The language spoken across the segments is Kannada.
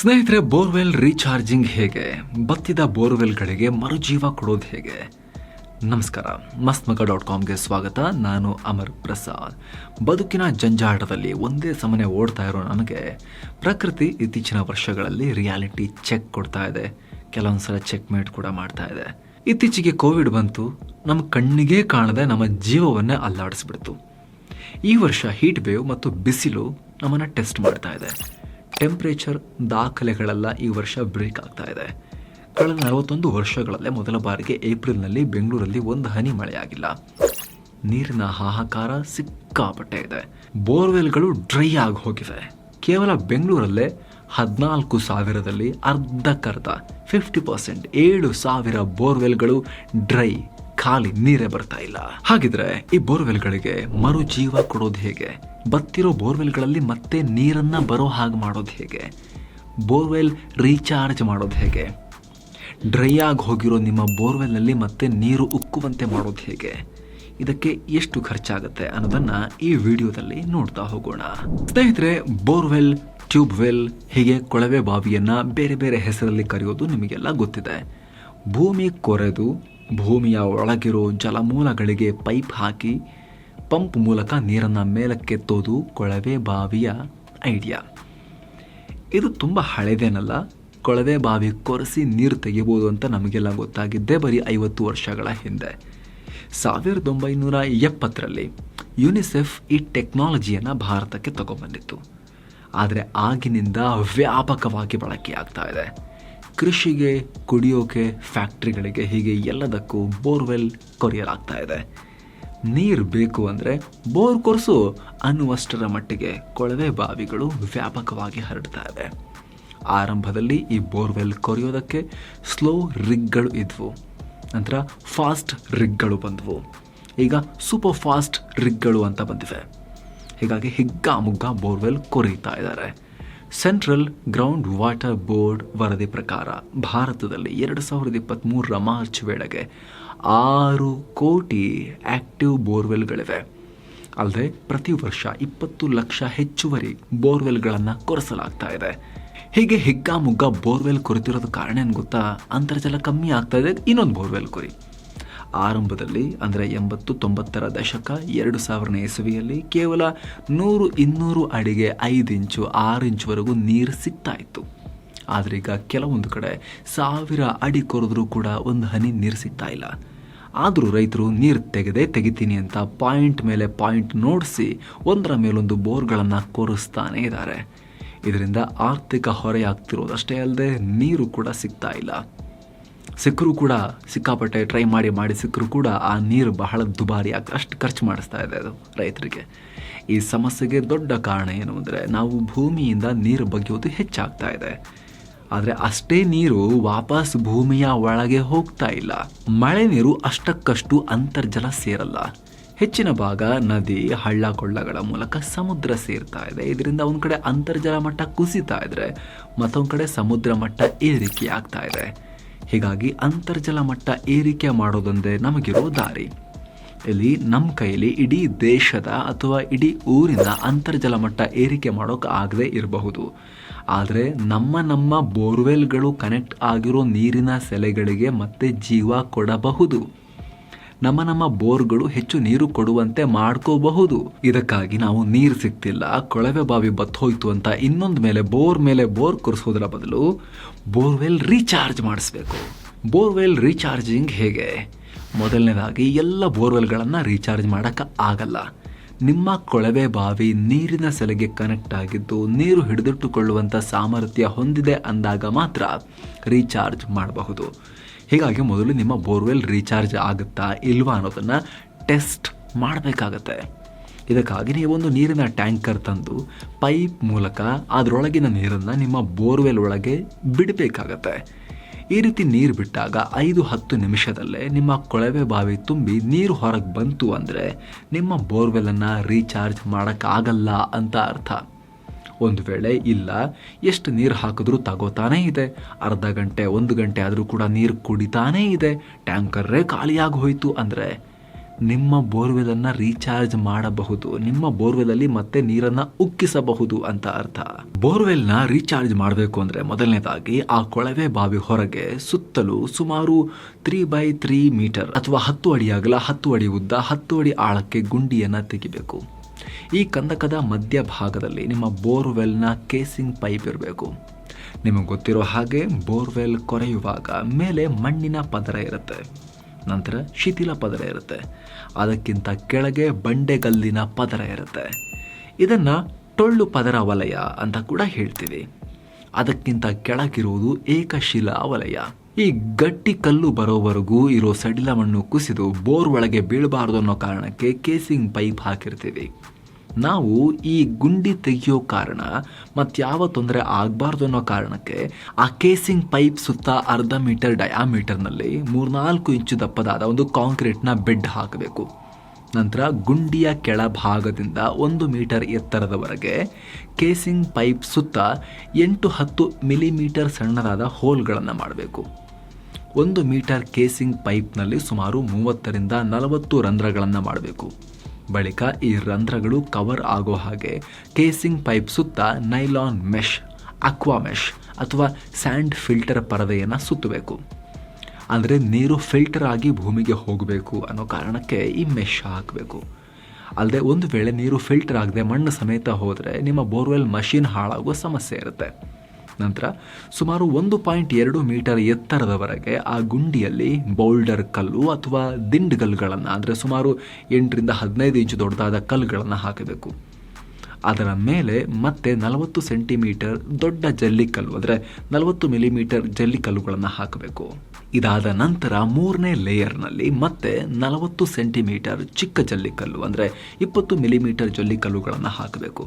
ಸ್ನೇಹಿತರೆ, ಬೋರ್ವೆಲ್ ರೀಚಾರ್ಜಿಂಗ್ ಹೇಗೆ? ಬತ್ತಿದ ಬೋರ್ವೆಲ್ಗಳಿಗೆ ಮರುಜೀವ ಕೊಡೋದು ಹೇಗೆ? ನಮಸ್ಕಾರ ಮಸ್ತ್ ಮಗ ಡಾಟ್ ಕಾಮ್ಗೆ ಸ್ವಾಗತ. ನಾನು ಅಮರ್ ಪ್ರಸಾದ್. ಬದುಕಿನ ಜಂಜಾಟದಲ್ಲಿ ಒಂದೇ ಸಮನೆ ಓಡ್ತಾ ಇರೋ ನನಗೆ ಪ್ರಕೃತಿ ಇತ್ತೀಚಿನ ವರ್ಷಗಳಲ್ಲಿ ರಿಯಾಲಿಟಿ ಚೆಕ್ ಕೊಡ್ತಾ ಇದೆ. ಕೆಲವೊಂದ್ಸಲ ಚೆಕ್ ಮೇಟ್ ಕೂಡ ಮಾಡ್ತಾ ಇದೆ. ಇತ್ತೀಚೆಗೆ ಕೋವಿಡ್ ಬಂತು. ನಮ್ಮ ಕಣ್ಣಿಗೆ ಕಾಣದೆ ನಮ್ಮ ಜೀವವನ್ನೇ ಅಲ್ಲಾಡಿಸ್ಬಿಡ್ತು. ಈ ವರ್ಷ ಹೀಟ್ ವೇವ್ ಮತ್ತು ಬಿಸಿಲು ನಮ್ಮನ್ನು ಟೆಸ್ಟ್ ಮಾಡ್ತಾ ಇದೆ. ಟೆಂಪ್ರೇಚರ್ ದಾಖಲೆಗಳೆಲ್ಲ ಈ ವರ್ಷ ಬ್ರೇಕ್ ಆಗ್ತಾ ಇದೆ. ಕಳೆದ ನಲವತ್ತೊಂದು ವರ್ಷಗಳಲ್ಲೇ ಮೊದಲ ಬಾರಿಗೆ ಏಪ್ರಿಲ್ನಲ್ಲಿ ಬೆಂಗಳೂರಲ್ಲಿ ಒಂದು ಹನಿ ಮಳೆಯಾಗಿಲ್ಲ. ನೀರಿನ ಹಾಹಾಕಾರ ಸಿಕ್ಕಾಪಟ್ಟೆ ಇದೆ. ಬೋರ್ವೆಲ್ಗಳು ಡ್ರೈ ಆಗಿ ಹೋಗಿವೆ. ಕೇವಲ ಬೆಂಗಳೂರಲ್ಲೇ ಹದಿನಾಲ್ಕು ಸಾವಿರದಲ್ಲಿ ಅರ್ಧಕ್ಕರ್ಧ ಫಿಫ್ಟಿ ಪರ್ಸೆಂಟ್ ಏಳು ಸಾವಿರ ಬೋರ್ವೆಲ್ಗಳು ಡ್ರೈ ಖಾಲಿ ನೀರೇ ಬರ್ತಾ ಇಲ್ಲ. ಹಾಗಿದ್ರೆ ಈ ಬೋರ್ವೆಲ್ಗಳಿಗೆ ಮರು ಜೀವ ಕೊಡೋದು ಹೇಗೆ? ಬತ್ತಿರೋ ಬೋರ್ವೆಲ್ಗಳಲ್ಲಿ ಮತ್ತೆ ನೀರನ್ನ ಬರೋ ಹಾಗೆ ಮಾಡೋದು ಹೇಗೆ? ಬೋರ್ವೆಲ್ ರೀಚಾರ್ಜ್ ಮಾಡೋದು ಹೇಗೆ? ಡ್ರೈ ಆಗಿ ಹೋಗಿರೋ ನಿಮ್ಮ ಬೋರ್ವೆಲ್ನಲ್ಲಿ ಮತ್ತೆ ನೀರು ಉಕ್ಕುವಂತೆ ಮಾಡೋದು ಹೇಗೆ? ಇದಕ್ಕೆ ಎಷ್ಟು ಖರ್ಚಾಗುತ್ತೆ ಅನ್ನೋದನ್ನ ಈ ವಿಡಿಯೋದಲ್ಲಿ ನೋಡ್ತಾ ಹೋಗೋಣ. ಸ್ನೇಹಿತರೆ, ಬೋರ್ವೆಲ್, ಟ್ಯೂಬ್ವೆಲ್, ಹೀಗೆ ಕೊಳವೆ ಬಾವಿಯನ್ನ ಬೇರೆ ಬೇರೆ ಹೆಸರಲ್ಲಿ ಕರೆಯೋದು ನಿಮಗೆಲ್ಲ ಗೊತ್ತಿದೆ. ಭೂಮಿ ಕೊರೆದು ಭೂಮಿಯ ಒಳಗಿರೋ ಜಲಮೂಲಗಳಿಗೆ ಪೈಪ್ ಹಾಕಿ ಪಂಪ್ ಮೂಲಕ ನೀರನ್ನು ಮೇಲಕ್ಕೆತ್ತೋದು ಕೊಳವೆ ಬಾವಿಯ ಐಡಿಯಾ. ಇದು ತುಂಬ ಹಳೆದೇನಲ್ಲ, ಕೊಳವೆ ಬಾವಿ ಕೊರೆಸಿ ನೀರು ತೆಗಿಬೋದು ಅಂತ ನಮಗೆಲ್ಲ ಗೊತ್ತಾಗಿದ್ದೇ ಬರೀ ಐವತ್ತು ವರ್ಷಗಳ ಹಿಂದೆ. ಸಾವಿರದ ಒಂಬೈನೂರ ಎಪ್ಪತ್ತರಲ್ಲಿ ಯುನಿಸೆಫ್ ಈ ಟೆಕ್ನಾಲಜಿಯನ್ನು ಭಾರತಕ್ಕೆ ತಗೊಂಬಂದಿತ್ತು. ಆದರೆ ಆಗಿನಿಂದ ವ್ಯಾಪಕವಾಗಿ ಬಳಕೆಯಾಗ್ತಾ ಇದೆ. ಕೃಷಿಗೆ ಕುಡಿಯೋಕೆ ಫ್ಯಾಕ್ಟ್ರಿಗಳಿಗೆ ಹೀಗೆ ಎಲ್ಲದಕ್ಕೂ ಬೋರ್ವೆಲ್ ಕೊರೆಯಲಾಗ್ತಾ ಇದೆ. ನೀರು ಬೇಕು ಅಂದರೆ ಬೋರ್ ಕೊರೆಸು ಅನ್ನುವಷ್ಟರ ಮಟ್ಟಿಗೆ ಕೊಳವೆ ಬಾವಿಗಳು ವ್ಯಾಪಕವಾಗಿ ಹರಡ್ತಾ ಇವೆ ಆರಂಭದಲ್ಲಿ ಈ ಬೋರ್ವೆಲ್ ಕೊರೆಯೋದಕ್ಕೆ ಸ್ಲೋ ರಿಗ್ಗಳು ಇದ್ವು. ನಂತರ ಫಾಸ್ಟ್ ರಿಗ್ಗಳು ಬಂದವು. ಈಗ ಸೂಪರ್ ಫಾಸ್ಟ್ ರಿಗ್ಗಳು ಅಂತ ಬಂದಿವೆ. ಹೀಗಾಗಿ ಹಿಗ್ಗ ಮುಗ್ಗ ಬೋರ್ವೆಲ್ ಕೊರೀತಾ ಇದ್ದಾರೆ. ಸೆಂಟ್ರಲ್ ಗ್ರೌಂಡ್ ವಾಟರ್ ಬೋರ್ಡ್ ವರದಿ ಪ್ರಕಾರ ಭಾರತದಲ್ಲಿ ಎರಡು ಸಾವಿರದ ಇಪ್ಪತ್ತ್ಮೂರರ ಮಾರ್ಚ್ ವೇಳೆಗೆ ಆರು ಕೋಟಿ ಆಕ್ಟಿವ್ ಬೋರ್ವೆಲ್ಗಳಿವೆ ಅಲ್ಲದೆ ಪ್ರತಿ ವರ್ಷ ಇಪ್ಪತ್ತು ಲಕ್ಷ ಹೆಚ್ಚುವರಿ ಬೋರ್ವೆಲ್ಗಳನ್ನು ಕೊರೆಸಲಾಗ್ತಾ ಇದೆ. ಹೀಗೆ ಹಿಗ್ಗಾಮುಗ್ಗಾ ಬೋರ್ವೆಲ್ ಕೊರೆತಿರೋದು ಕಾರಣ ಏನು ಗೊತ್ತಾ? ಅಂತರ್ಜಲ ಕಮ್ಮಿ ಆಗ್ತಾ ಇದೆ, ಇನ್ನೊಂದು ಬೋರ್ವೆಲ್ ಕೊರಿ. ಆರಂಭದಲ್ಲಿ, ಅಂದರೆ ಎಂಬತ್ತು ತೊಂಬತ್ತರ ದಶಕ ಎರಡು ಸಾವಿರನೇ ಇಸವಿಯಲ್ಲಿ ಕೇವಲ ನೂರು ಇನ್ನೂರು ಅಡಿಗೆ ಐದು ಇಂಚು, ಆರು ಇಂಚುವರೆಗೂ ನೀರು ಸಿಗ್ತಾ ಇತ್ತು ಈಗ ಕೆಲವೊಂದು ಕಡೆ ಸಾವಿರ ಅಡಿ ಕೊರೆದ್ರೂ ಕೂಡ ಒಂದು ಹನಿ ನೀರು ಸಿಗ್ತಾ ಇಲ್ಲ. ಆದರೂ ರೈತರು ನೀರು ತೆಗೆದೇ ತೆಗಿತೀನಿ ಅಂತ ಪಾಯಿಂಟ್ ಮೇಲೆ ಪಾಯಿಂಟ್ ನೋಡಿಸಿ ಒಂದರ ಮೇಲೊಂದು ಬೋರ್ಗಳನ್ನು ಕೊರಿಸ್ತಾನೇ ಇದ್ದಾರೆ. ಇದರಿಂದ ಆರ್ಥಿಕ ಹೊರೆಯಾಗ್ತಿರೋದಷ್ಟೇ ಅಲ್ಲದೆ ನೀರು ಕೂಡ ಸಿಗ್ತಾ ಇಲ್ಲ. ಸಿಕ್ಕರೂ ಕೂಡ ಸಿಕ್ಕಾಪಟ್ಟೆ ಟ್ರೈ ಮಾಡಿ ಮಾಡಿ ಸಿಕ್ಕರು ಕೂಡ ಆ ನೀರು ಬಹಳ ದುಬಾರಿ ಆಗಿ, ಅಷ್ಟು ಖರ್ಚು ಮಾಡಿಸ್ತಾ ಇದೆ ಅದು ರೈತರಿಗೆ. ಈ ಸಮಸ್ಯೆಗೆ ದೊಡ್ಡ ಕಾರಣ ಏನು ಅಂದರೆ ನಾವು ಭೂಮಿಯಿಂದ ನೀರು ಬಗೆಯೋದು ಹೆಚ್ಚಾಗ್ತಾ ಇದೆ. ಆದರೆ ಅಷ್ಟೇ ನೀರು ವಾಪಸ್ ಭೂಮಿಯ ಒಳಗೆ ಹೋಗ್ತಾ ಇಲ್ಲ. ಮಳೆ ನೀರು ಅಷ್ಟಕ್ಕಷ್ಟು ಅಂತರ್ಜಲ ಸೇರಲ್ಲ. ಹೆಚ್ಚಿನ ಭಾಗ ನದಿ ಹಳ್ಳ ಕೊಳ್ಳಗಳ ಮೂಲಕ ಸಮುದ್ರ ಸೇರ್ತಾ ಇದೆ. ಇದರಿಂದ ಒಂದು ಕಡೆ ಅಂತರ್ಜಲ ಮಟ್ಟ ಕುಸಿತಾ ಇದ್ರೆ ಮತ್ತೊಂದು ಕಡೆ ಸಮುದ್ರ ಮಟ್ಟ ಏರಿಕೆ ಆಗ್ತಾ ಇದೆ. ಹೀಗಾಗಿ ಅಂತರ್ಜಲ ಮಟ್ಟ ಏರಿಕೆ ಮಾಡೋದೊಂದೇ ನಮಗಿರೋ ದಾರಿ. ಇಲ್ಲಿ ನಮ್ಮ ಕೈಲಿ ಇಡೀ ದೇಶದ ಅಥವಾ ಇಡೀ ಊರಿನ ಅಂತರ್ಜಲ ಮಟ್ಟ ಏರಿಕೆ ಮಾಡೋಕೆ ಆಗದೇ ಇರಬಹುದು. ಆದರೆ ನಮ್ಮ ನಮ್ಮ ಬೋರ್ವೆಲ್ಗಳು ಕನೆಕ್ಟ್ ಆಗಿರೋ ನೀರಿನ ಸೆಲೆಗಳಿಗೆ ಮತ್ತೆ ಜೀವ ಕೊಡಬಹುದು. ನಮ್ಮ ನಮ್ಮ ಬೋರ್ಗಳು ಹೆಚ್ಚು ನೀರು ಕೊಡುವಂತೆ ಮಾಡ್ಕೋಬಹುದು. ಇದಕ್ಕಾಗಿ ನಾವು ನೀರು ಸಿಗ್ತಿಲ್ಲ, ಕೊಳವೆ ಬಾವಿ ಬತ್ತೋಯ್ತು ಅಂತ ಇನ್ನೊಂದು ಮೇಲೆ ಬೋರ್ ಮೇಲೆ ಬೋರ್ ಕೊರೆಸೋದರ ಬದಲು ಬೋರ್ವೆಲ್ ರೀಚಾರ್ಜ್ ಮಾಡಿಸ್ಬೇಕು. ಬೋರ್ವೆಲ್ ರೀಚಾರ್ಜಿಂಗ್ ಹೇಗೆ? ಮೊದಲನೇದಾಗಿ ಎಲ್ಲ ಬೋರ್ವೆಲ್ಗಳನ್ನು ರೀಚಾರ್ಜ್ ಮಾಡೋಕ್ಕೆ ಆಗಲ್ಲ. ನಿಮ್ಮ ಕೊಳವೆ ಬಾವಿ ನೀರಿನ ಸೆಲೆಗೆ ಕನೆಕ್ಟ್ ಆಗಿದ್ದು ನೀರು ಹಿಡಿದಿಟ್ಟುಕೊಳ್ಳುವಂಥ ಸಾಮರ್ಥ್ಯ ಹೊಂದಿದೆ ಅಂದಾಗ ಮಾತ್ರ ರೀಚಾರ್ಜ್ ಮಾಡಬಹುದು. ಹೀಗಾಗಿ ಮೊದಲು ನಿಮ್ಮ ಬೋರ್ವೆಲ್ ರೀಚಾರ್ಜ್ ಆಗುತ್ತಾ ಇಲ್ವಾ ಅನ್ನೋದನ್ನು ಟೆಸ್ಟ್ ಮಾಡಬೇಕಾಗತ್ತೆ. ಇದಕ್ಕಾಗಿ ನೀವೊಂದು ನೀರಿನ ಟ್ಯಾಂಕರ್ ತಂದು ಪೈಪ್ ಮೂಲಕ ಅದರೊಳಗಿನ ನೀರನ್ನು ನಿಮ್ಮ ಬೋರ್ವೆಲ್ ಒಳಗೆ ಬಿಡಬೇಕಾಗತ್ತೆ. ಈ ರೀತಿ ನೀರು ಬಿಟ್ಟಾಗ ಐದು ಹತ್ತು ನಿಮಿಷದಲ್ಲೇ ನಿಮ್ಮ ಕೊಳವೆ ಬಾವಿ ತುಂಬಿ ನೀರು ಹೊರಗೆ ಬಂತು ಅಂದರೆ ನಿಮ್ಮ ಬೋರ್ವೆಲನ್ನು ರೀಚಾರ್ಜ್ ಮಾಡೋಕ್ಕಾಗಲ್ಲ ಅಂತ ಅರ್ಥ. ಒಂದು ವೇಳೆ ಇಲ್ಲ, ಎಷ್ಟು ನೀರು ಹಾಕಿದ್ರೂ ತಗೋತಾನೇ ಇದೆ. ಅರ್ಧ ಗಂಟೆ, ಒಂದು ಗಂಟೆ ಆದರೂ ಕೂಡ ನೀರು ಕುಡಿತಾನೇ ಇದೆ. ಟ್ಯಾಂಕರ್ರೇ ಖಾಲಿಯಾಗಿ ಹೋಯಿತು ಅಂದರೆ ನಿಮ್ಮ ಬೋರ್ವೆಲನ್ನು ರೀಚಾರ್ಜ್ ಮಾಡಬಹುದು. ನಿಮ್ಮ ಬೋರ್ವೆಲಲ್ಲಿ ಮತ್ತೆ ನೀರನ್ನು ಉಕ್ಕಿಸಬಹುದು ಅಂತ ಅರ್ಥ. ಬೋರ್ವೆಲ್ನ ರೀಚಾರ್ಜ್ ಮಾಡಬೇಕು ಅಂದರೆ ಮೊದಲನೇದಾಗಿ ಆ ಕೊಳವೆ ಬಾವಿ ಹೊರಗೆ ಸುತ್ತಲೂ ಸುಮಾರು ತ್ರೀ ಬೈ ತ್ರೀ ಮೀಟರ್ ಅಥವಾ ಹತ್ತು ಅಡಿ ಅಗಲ, ಹತ್ತು ಅಡಿ ಉದ್ದ, ಹತ್ತು ಅಡಿ ಆಳಕ್ಕೆ ಗುಂಡಿಯನ್ನು ತೆಗಿಬೇಕು. ಈ ಕಂದಕದ ಮಧ್ಯಭಾಗದಲ್ಲಿ ನಿಮ್ಮ ಬೋರ್ವೆಲ್ನ ಕೇಸಿಂಗ್ ಪೈಪ್ ಇರಬೇಕು. ನಿಮಗೆ ಗೊತ್ತಿರೋ ಹಾಗೆ ಬೋರ್ವೆಲ್ ಕೊರೆಯುವಾಗ ಮೇಲೆ ಮಣ್ಣಿನ ಪದರ ಇರುತ್ತೆ. ನಂತರ ಶಿಥಿಲ ಪದರ ಇರುತ್ತೆ. ಅದಕ್ಕಿಂತ ಕೆಳಗೆ ಬಂಡೆಗಲ್ಲಿನ ಪದರ ಇರುತ್ತೆ. ಇದನ್ನು ಟೊಳ್ಳು ಪದರ ವಲಯ ಅಂತ ಕೂಡ ಹೇಳ್ತೀವಿ. ಅದಕ್ಕಿಂತ ಕೆಳಗಿರುವುದು ಏಕಶಿಲಾ ವಲಯ. ಈ ಗಟ್ಟಿ ಕಲ್ಲು ಬರೋವರೆಗೂ ಇರೋ ಸಡಿಲ ಮಣ್ಣು ಕುಸಿದು ಬೋರ್ ಒಳಗೆ ಬೀಳಬಾರ್ದು ಅನ್ನೋ ಕಾರಣಕ್ಕೆ ಕೇಸಿಂಗ್ ಪೈಪ್ ಹಾಕಿರ್ತೀವಿ. ನಾವು ಈ ಗುಂಡಿ ತೆಗೆಯೋ ಕಾರಣ ಮತ್ತಾವ ತೊಂದರೆ ಆಗಬಾರ್ದು ಅನ್ನೋ ಕಾರಣಕ್ಕೆ ಆ ಕೇಸಿಂಗ್ ಪೈಪ್ ಸುತ್ತ ಅರ್ಧ ಮೀಟರ್ ಡಯಾಮೀಟರ್ನಲ್ಲಿ ಮೂರ್ನಾಲ್ಕು ಇಂಚು ದಪ್ಪದಾದ ಒಂದು ಕಾಂಕ್ರೀಟ್ನ ಬೆಡ್ ಹಾಕಬೇಕು. ನಂತರ ಗುಂಡಿಯ ಕೆಳಭಾಗದಿಂದ ಒಂದು ಮೀಟರ್ ಎತ್ತರದವರೆಗೆ ಕೇಸಿಂಗ್ ಪೈಪ್ ಸುತ್ತ ಎಂಟು ಹತ್ತು ಮಿಲಿಮೀಟರ್ ಸಣ್ಣದಾದ ಹೋಲ್ಗಳನ್ನು ಮಾಡಬೇಕು. ಒಂದು ಮೀಟರ್ ಕೇಸಿಂಗ್ ಪೈಪ್ನಲ್ಲಿ ಸುಮಾರು ಮೂವತ್ತರಿಂದ ನಲವತ್ತು ರಂಧ್ರಗಳನ್ನು ಮಾಡಬೇಕು. ಬಳಿಕ ಈ ರಂಧ್ರಗಳು ಕವರ್ ಆಗೋ ಹಾಗೆ ಕೇಸಿಂಗ್ ಪೈಪ್ ಸುತ್ತ ನೈಲಾನ್ ಮೆಶ್, ಅಕ್ವಾ ಮೆಶ್ ಅಥವಾ ಸ್ಯಾಂಡ್ ಫಿಲ್ಟರ್ ಪರದೆಯನ್ನು ಸುತ್ತಬೇಕು. ಅಂದರೆ ನೀರು ಫಿಲ್ಟರ್ ಆಗಿ ಭೂಮಿಗೆ ಹೋಗಬೇಕು ಅನ್ನೋ ಕಾರಣಕ್ಕೆ ಈ ಮೆಶ್ ಹಾಕಬೇಕು. ಅಲ್ಲದೆ ಒಂದು ವೇಳೆ ನೀರು ಫಿಲ್ಟರ್ ಆಗದೆ ಮಣ್ಣು ಸಮೇತ ಹೋದರೆ ನಿಮ್ಮ ಬೋರ್ವೆಲ್ ಮಷೀನ್ ಹಾಳಾಗುವ ಸಮಸ್ಯೆ ಇರುತ್ತೆ. ನಂತರ ಸುಮಾರು ಒಂದು ಪಾಯಿಂಟ್ ಎರಡು ಮೀಟರ್ ಎತ್ತರದವರೆಗೆ ಆ ಗುಂಡಿಯಲ್ಲಿ ಬೌಲ್ಡರ್ ಕಲ್ಲು ಅಥವಾ ದಿಂಡ್ಗಲ್ಗಳನ್ನು ಅಂದರೆ ಸುಮಾರು ಎಂಟರಿಂದ ಹದಿನೈದು ಇಂಚು ದೊಡ್ಡದಾದ ಕಲ್ಲುಗಳನ್ನು ಹಾಕಬೇಕು. ಅದರ ಮೇಲೆ ಮತ್ತೆ ನಲವತ್ತು ಸೆಂಟಿಮೀಟರ್ ದೊಡ್ಡ ಜಲ್ಲಿಕಲ್ಲು ಅಂದರೆ ನಲವತ್ತು ಮಿಲಿಮೀಟರ್ ಜಲ್ಲಿಕಲ್ಲುಗಳನ್ನು ಹಾಕಬೇಕು. ಇದಾದ ನಂತರ ಮೂರನೇ ಲೇಯರ್ನಲ್ಲಿ ಮತ್ತೆ ನಲವತ್ತು ಸೆಂಟಿಮೀಟರ್ ಚಿಕ್ಕ ಜಲ್ಲಿಕಲ್ಲು ಅಂದರೆ ಇಪ್ಪತ್ತು ಮಿಲಿಮೀಟರ್ ಜಲ್ಲಿಕಲ್ಲುಗಳನ್ನು ಹಾಕಬೇಕು.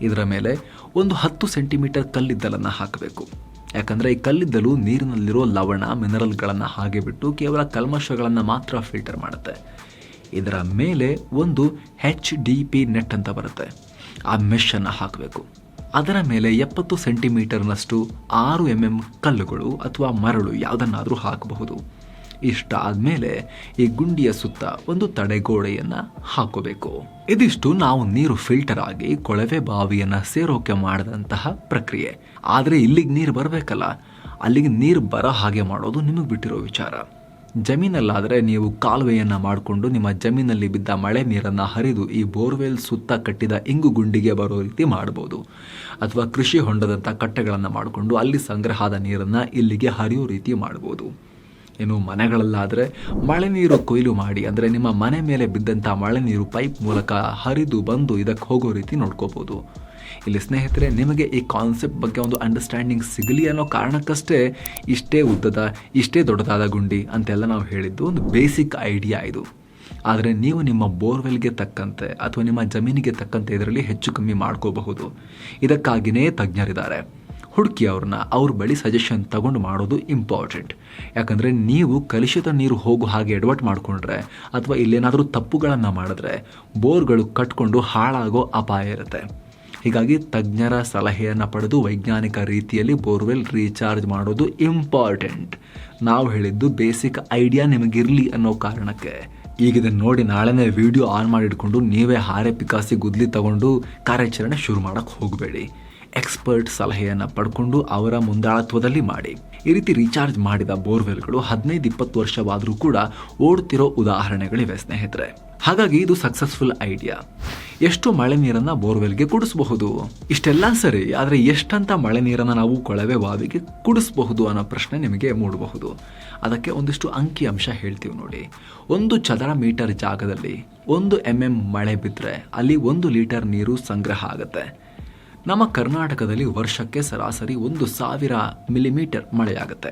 ಇದರ ಮೇಲೆ ಒಂದು ಹತ್ತು ಸೆಂಟಿಮೀಟರ್ ಕಲ್ಲಿದ್ದಲನ್ನು ಹಾಕಬೇಕು. ಯಾಕಂದರೆ ಈ ಕಲ್ಲಿದ್ದಲು ನೀರಿನಲ್ಲಿರೋ ಲವಣ, ಮಿನರಲ್ಗಳನ್ನು ಹಾಗೆ ಬಿಟ್ಟು ಕೇವಲ ಕಲ್ಮಶಗಳನ್ನು ಮಾತ್ರ ಫಿಲ್ಟರ್ ಮಾಡುತ್ತೆ. ಇದರ ಮೇಲೆ ಒಂದು ಹೆಚ್ ಡಿ ಪಿ ನೆಟ್ ಅಂತ ಬರುತ್ತೆ. ಆ ಮೆಷನ್ನು ಹಾಕಬೇಕು. ಅದರ ಮೇಲೆ ಎಪ್ಪತ್ತು ಸೆಂಟಿಮೀಟರ್ನಷ್ಟು ಆರು ಎಂ ಎಂ ಕಲ್ಲುಗಳು ಅಥವಾ ಮರಳು ಯಾವುದನ್ನಾದರೂ ಹಾಕಬಹುದು. ಇಷ್ಟ ಆದಮೇಲೆ ಈ ಗುಂಡಿಯ ಸುತ್ತ ಒಂದು ತಡೆಗೋಡೆಯನ್ನು ಹಾಕೋಬೇಕು. ಇದಿಷ್ಟು ನಾವು ನೀರು ಫಿಲ್ಟರ್ ಆಗಿ ಕೊಳವೆ ಬಾವಿಯನ್ನು ಸೇರೋಕೆ ಮಾಡಿದಂತಹ ಪ್ರಕ್ರಿಯೆ. ಆದರೆ ಇಲ್ಲಿಗೆ ನೀರು ಬರಬೇಕಲ್ಲ? ಅಲ್ಲಿಗೆ ನೀರು ಬರೋ ಹಾಗೆ ಮಾಡೋದು ನಿಮಗೆ ಬಿಟ್ಟಿರೋ ವಿಚಾರ. ಜಮೀನಲ್ಲಾದರೆ ನೀವು ಕಾಲುವೆಯನ್ನು ಮಾಡಿಕೊಂಡು ನಿಮ್ಮ ಜಮೀನಲ್ಲಿ ಬಿದ್ದ ಮಳೆ ನೀರನ್ನು ಹರಿದು ಈ ಬೋರ್ವೆಲ್ ಸುತ್ತ ಕಟ್ಟಿದ ಇಂಗು ಗುಂಡಿಗೆ ಬರೋ ರೀತಿ ಮಾಡ್ಬೋದು. ಅಥವಾ ಕೃಷಿ ಹೊಂಡದಂಥ ಕಟ್ಟೆಗಳನ್ನು ಮಾಡಿಕೊಂಡು ಅಲ್ಲಿ ಸಂಗ್ರಹದ ನೀರನ್ನು ಇಲ್ಲಿಗೆ ಹರಿಯೋ ರೀತಿ ಮಾಡ್ಬೋದು. ಇನ್ನು ಮನೆಗಳಲ್ಲಾದರೆ ಮಳೆ ನೀರು ಕೊಯ್ಲು ಮಾಡಿ, ಅಂದರೆ ನಿಮ್ಮ ಮನೆ ಮೇಲೆ ಬಿದ್ದಂಥ ಮಳೆ ನೀರು ಪೈಪ್ ಮೂಲಕ ಹರಿದು ಬಂದು ಇದಕ್ಕೆ ಹೋಗೋ ರೀತಿ ನೋಡ್ಕೋಬೋದು. ಇಲ್ಲಿ ಸ್ನೇಹಿತರೆ, ನಿಮಗೆ ಈ ಕಾನ್ಸೆಪ್ಟ್ ಬಗ್ಗೆ ಒಂದು ಅಂಡರ್ಸ್ಟ್ಯಾಂಡಿಂಗ್ ಸಿಗಲಿ ಅನ್ನೋ ಕಾರಣಕ್ಕಷ್ಟೇ ಇಷ್ಟೇ ಉದ್ದದ, ಇಷ್ಟೇ ದೊಡ್ಡದಾದ ಗುಂಡಿ ಅಂತೆಲ್ಲ ನಾವು ಹೇಳಿದ್ದು ಒಂದು ಬೇಸಿಕ್ ಐಡಿಯಾ ಇದು. ಆದರೆ ನೀವು ನಿಮ್ಮ ಬೋರ್ವೆಲ್ಗೆ ತಕ್ಕಂತೆ ಅಥವಾ ನಿಮ್ಮ ಜಮೀನಿಗೆ ತಕ್ಕಂತೆ ಇದರಲ್ಲಿ ಹೆಚ್ಚು ಕಮ್ಮಿ ಮಾಡ್ಕೋಬಹುದು. ಇದಕ್ಕಾಗಿಯೇ ತಜ್ಞರಿದ್ದಾರೆ. ಹುಡುಕಿ ಅವ್ರನ್ನ ಅವ್ರ ಬಳಿ ಸಜೆಷನ್ ತಗೊಂಡು ಮಾಡೋದು ಇಂಪಾರ್ಟೆಂಟ್ ಯಾಕಂದರೆ ನೀವು ಕಲುಷಿತ ನೀರು ಹೋಗೋ ಹಾಗೆ ಎಡವಟ್ ಮಾಡಿಕೊಂಡ್ರೆ ಅಥವಾ ಇಲ್ಲೇನಾದರೂ ತಪ್ಪುಗಳನ್ನು ಮಾಡಿದ್ರೆ ಬೋರ್ಗಳು ಕಟ್ಕೊಂಡು ಹಾಳಾಗೋ ಅಪಾಯ ಇರುತ್ತೆ. ಹೀಗಾಗಿ ತಜ್ಞರ ಸಲಹೆಯನ್ನು ಪಡೆದು ವೈಜ್ಞಾನಿಕ ರೀತಿಯಲ್ಲಿ ಬೋರ್ವೆಲ್ ರೀಚಾರ್ಜ್ ಮಾಡೋದು ಇಂಪಾರ್ಟೆಂಟ್ ನಾವು ಹೇಳಿದ್ದು ಬೇಸಿಕ್ ಐಡಿಯಾ ನಿಮಗಿರಲಿ ಅನ್ನೋ ಕಾರಣಕ್ಕೆ. ಈಗ ಇದನ್ನು ನೋಡಿ ನಾಳೆನೇ ವಿಡಿಯೋ ಆನ್ ಮಾಡಿಟ್ಕೊಂಡು ನೀವೇ ಹಾರೆ ಪಿಕಾಸಿ ಗುದ್ಲಿ ತಗೊಂಡು ಕಾರ್ಯಾಚರಣೆ ಶುರು ಮಾಡೋಕ್ಕೆ ಹೋಗಬೇಡಿ. ಎಕ್ಸ್ಪರ್ಟ್ ಸಲಹೆಯನ್ನು ಪಡ್ಕೊಂಡು ಅವರ ಮುಂದಾಳತ್ವದಲ್ಲಿ ಮಾಡಿ. ಈ ರೀತಿ ರೀಚಾರ್ಜ್ ಮಾಡಿದ ಬೋರ್ವೆಲ್ಗಳು ಹದಿನೈದು ಇಪ್ಪತ್ತು ವರ್ಷವಾದರೂ ಕೂಡ ಓಡ್ತಿರೋ ಉದಾಹರಣೆಗಳಿವೆ, ಸ್ನೇಹಿತರೆ. ಹಾಗಾಗಿ ಇದು ಸಕ್ಸಸ್ಫುಲ್ ಐಡಿಯಾ. ಎಷ್ಟು ಮಳೆ ನೀರನ್ನು ಬೋರ್ವೆಲ್ಗೆ ಕುಡಿಸಬಹುದು? ಇಷ್ಟೆಲ್ಲ ಸರಿ, ಆದರೆ ಎಷ್ಟಂತ ಮಳೆ ನೀರನ್ನು ನಾವು ಕೊಳವೆ ಬಾವಿಗೆ ಕುಡಿಸಬಹುದು ಅನ್ನೋ ಪ್ರಶ್ನೆ ನಿಮಗೆ ಮೂಡಬಹುದು. ಅದಕ್ಕೆ ಒಂದಿಷ್ಟು ಅಂಕಿ ಅಂಶ ಹೇಳ್ತೀವಿ ನೋಡಿ. ಒಂದು ಚದರ ಮೀಟರ್ ಜಾಗದಲ್ಲಿ ಒಂದು ಎಂ ಎಂ ಮಳೆ ಬಿದ್ದರೆ ಅಲ್ಲಿ ಒಂದು ಲೀಟರ್ ನೀರು ಸಂಗ್ರಹ ಆಗುತ್ತೆ. ನಮ್ಮ ಕರ್ನಾಟಕದಲ್ಲಿ ವರ್ಷಕ್ಕೆ ಸರಾಸರಿ ಒಂದು ಸಾವಿರ ಮಿಲಿಮೀಟರ್ ಮಳೆಯಾಗುತ್ತೆ.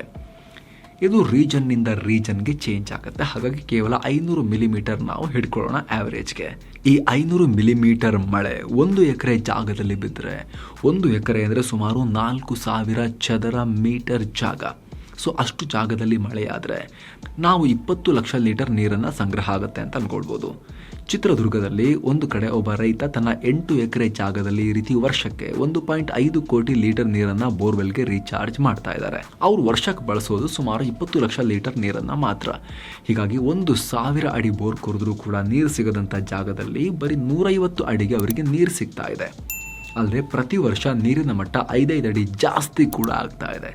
ಇದು ರೀಜನ್ನಿಂದ ರೀಜನ್ಗೆ ಚೇಂಜ್ ಆಗುತ್ತೆ. ಹಾಗಾಗಿ ಕೇವಲ ಐನೂರು ಮಿಲಿಮೀಟರ್ ನಾವು ಹಿಡ್ಕೊಳ್ಳೋಣ ಆ್ಯಾವ್ರೇಜ್ಗೆ ಈ ಐನೂರು ಮಿಲಿಮೀಟರ್ ಮಳೆ ಒಂದು ಎಕರೆ ಜಾಗದಲ್ಲಿ ಬಿದ್ದರೆ ಒಂದು ಎಕರೆ ಅಂದರೆ ಸುಮಾರು ನಾಲ್ಕು ಸಾವಿರ ಚದರ ಮೀಟರ್ ಜಾಗ. ಸೊ ಅಷ್ಟು ಜಾಗದಲ್ಲಿ ಮಳೆಯಾದರೆ ನಾವು ಇಪ್ಪತ್ತು ಲಕ್ಷ ಲೀಟರ್ ನೀರನ್ನು ಸಂಗ್ರಹ ಆಗುತ್ತೆ ಅಂತ ಅಂದ್ಕೊಳ್ಬೋದು ಚಿತ್ರದುರ್ಗದಲ್ಲಿ ಒಂದು ಕಡೆ ಒಬ್ಬ ರೈತ ತನ್ನ ಎಂಟು ಎಕರೆ ಜಾಗದಲ್ಲಿ ಈ ರೀತಿ ವರ್ಷಕ್ಕೆ ಒಂದು ಪಾಯಿಂಟ್ ಐದು ಕೋಟಿ ಲೀಟರ್ ನೀರನ್ನ ಬೋರ್ವೆಲ್ಗೆ ರೀಚಾರ್ಜ್ ಮಾಡ್ತಾ ಇದ್ದಾರೆ. ಅವ್ರು ವರ್ಷಕ್ಕೆ ಬಳಸೋದು ಸುಮಾರು ಇಪ್ಪತ್ತು ಲಕ್ಷ ಲೀಟರ್ ನೀರನ್ನ ಮಾತ್ರ. ಹೀಗಾಗಿ ಒಂದು ಸಾವಿರ ಅಡಿ ಬೋರ್ ಕೊರೆದ್ರೂ ಕೂಡ ನೀರು ಸಿಗದಂತ ಜಾಗದಲ್ಲಿ ಬರೀ ನೂರೈವತ್ತು ಅಡಿಗೆ ಅವರಿಗೆ ನೀರು ಸಿಗ್ತಾ ಇದೆ. ಆದರೆ ಪ್ರತಿ ವರ್ಷ ನೀರಿನ ಮಟ್ಟ ಐದೈದು ಅಡಿ ಜಾಸ್ತಿ ಕೂಡ ಆಗ್ತಾ ಇದೆ.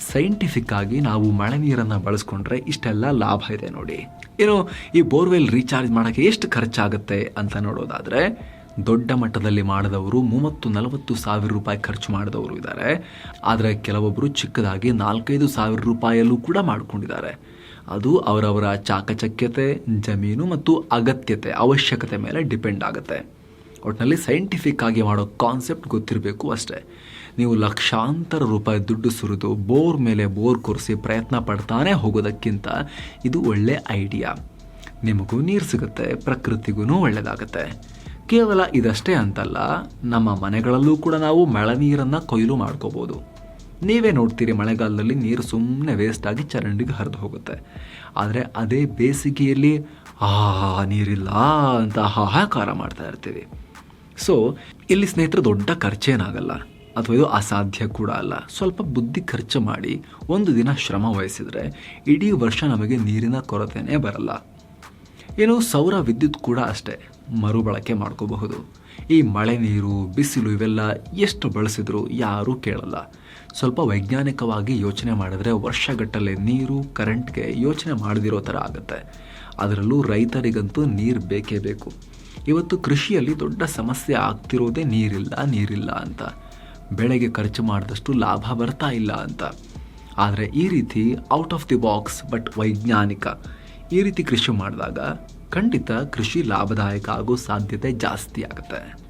ಸೈಂಟಿಫಿಕ್ ಆಗಿ ನಾವು ಮಳೆ ನೀರನ್ನು ಬಳಸ್ಕೊಂಡ್ರೆ ಇಷ್ಟೆಲ್ಲ ಲಾಭ ಇದೆ ನೋಡಿ. ಏನು ಈ ಬೋರ್ವೆಲ್ ರೀಚಾರ್ಜ್ ಮಾಡೋಕ್ಕೆ ಎಷ್ಟು ಖರ್ಚಾಗುತ್ತೆ ಅಂತ ನೋಡೋದಾದರೆ, ದೊಡ್ಡ ಮಟ್ಟದಲ್ಲಿ ಮಾಡಿದವರು ಮೂವತ್ತು ನಲವತ್ತು ಸಾವಿರ ರೂಪಾಯಿ ಖರ್ಚು ಮಾಡಿದವರು ಇದ್ದಾರೆ. ಆದರೆ ಕೆಲವೊಬ್ಬರು ಚಿಕ್ಕದಾಗಿ ನಾಲ್ಕೈದು ಸಾವಿರ ರೂಪಾಯಲ್ಲೂ ಕೂಡ ಮಾಡ್ಕೊಂಡಿದ್ದಾರೆ. ಅದು ಅವರವರ ಚಾಕಚಕ್ಯತೆ, ಜಮೀನು ಮತ್ತು ಅಗತ್ಯತೆ, ಅವಶ್ಯಕತೆ ಮೇಲೆ ಡಿಪೆಂಡ್ ಆಗುತ್ತೆ. ಒಟ್ಟಿನಲ್ಲಿ ಸೈಂಟಿಫಿಕ್ ಆಗಿ ಮಾಡೋ ಕಾನ್ಸೆಪ್ಟ್ ಗೊತ್ತಿರಬೇಕು ಅಷ್ಟೇ. ನೀವು ಲಕ್ಷಾಂತರ ರೂಪಾಯಿ ದುಡ್ಡು ಸುರಿದು ಬೋರ್ ಮೇಲೆ ಬೋರ್ ಕೊರೆಸಿ ಪ್ರಯತ್ನ ಪಡ್ತಾನೆ ಹೋಗೋದಕ್ಕಿಂತ ಇದು ಒಳ್ಳೆ ಐಡಿಯಾ. ನಿಮಗೂ ನೀರು ಸಿಗುತ್ತೆ, ಪ್ರಕೃತಿಗೂ ಒಳ್ಳೆಯದಾಗುತ್ತೆ. ಕೇವಲ ಇದಷ್ಟೇ ಅಂತಲ್ಲ, ನಮ್ಮ ಮನೆಗಳಲ್ಲೂ ಕೂಡ ನಾವು ಮಳೆ ನೀರನ್ನು ಕೊಯ್ಲು ಮಾಡ್ಕೋಬೋದು. ನೀವೇ ನೋಡ್ತೀರಿ ಮಳೆಗಾಲದಲ್ಲಿ ನೀರು ಸುಮ್ಮನೆ ವೇಸ್ಟ್ ಆಗಿ ಚರಂಡಿಗೆ ಹರಿದು ಹೋಗುತ್ತೆ. ಆದರೆ ಅದೇ ಬೇಸಿಗೆಯಲ್ಲಿ, ಆ, ನೀರಿಲ್ಲ ಅಂತ ಹಾಹಾಕಾರ ಮಾಡ್ತಾ ಇರ್ತೀವಿ. ಸೊ ಇಲ್ಲಿ ಸ್ನೇಹಿತರು, ದೊಡ್ಡ ಖರ್ಚೇನಾಗಲ್ಲ. ಅಥವಾ ಇದು ಅಸಾಧ್ಯ ಕೂಡ ಅಲ್ಲ. ಸ್ವಲ್ಪ ಬುದ್ಧಿ ಖರ್ಚು ಮಾಡಿ ಒಂದು ದಿನ ಶ್ರಮ ವಹಿಸಿದರೆ ಇಡೀ ವರ್ಷ ನಮಗೆ ನೀರಿನ ಕೊರತೆಯೇ ಬರಲ್ಲ. ಏನು ಸೌರ ವಿದ್ಯುತ್ ಕೂಡ ಅಷ್ಟೇ, ಮರುಬಳಕೆ ಮಾಡ್ಕೋಬಹುದು. ಈ ಮಳೆ ನೀರು, ಬಿಸಿಲು ಇವೆಲ್ಲ ಎಷ್ಟು ಬಳಸಿದ್ರು ಯಾರೂ ಕೇಳಲ್ಲ. ಸ್ವಲ್ಪ ವೈಜ್ಞಾನಿಕವಾಗಿ ಯೋಚನೆ ಮಾಡಿದ್ರೆ ವರ್ಷಗಟ್ಟಲೆ ನೀರು, ಕರೆಂಟ್ಗೆ ಯೋಚನೆ ಮಾಡದಿರೋ ಥರ ಆಗುತ್ತೆ. ಅದರಲ್ಲೂ ರೈತರಿಗಂತೂ ನೀರು ಬೇಕೇ ಬೇಕು. ಇವತ್ತು ಕೃಷಿಯಲ್ಲಿ ದೊಡ್ಡ ಸಮಸ್ಯೆ ಆಗ್ತಿರೋದೇ ನೀರಿಲ್ಲ ನೀರಿಲ್ಲ ಅಂತ. ಬೆಳೆಗೆ ಖರ್ಚು ಮಾಡಿದಷ್ಟು ಲಾಭ ಬರ್ತಾ ಇಲ್ಲ ಅಂತ. ಆದರೆ ಈ ರೀತಿ out of the box but ವೈಜ್ಞಾನಿಕ. ಈ ರೀತಿ ಕೃಷಿ ಮಾಡಿದಾಗ ಖಂಡಿತ ಕೃಷಿ ಲಾಭದಾಯಕ ಆಗೋ ಸಾಧ್ಯತೆ ಜಾಸ್ತಿ ಆಗುತ್ತೆ.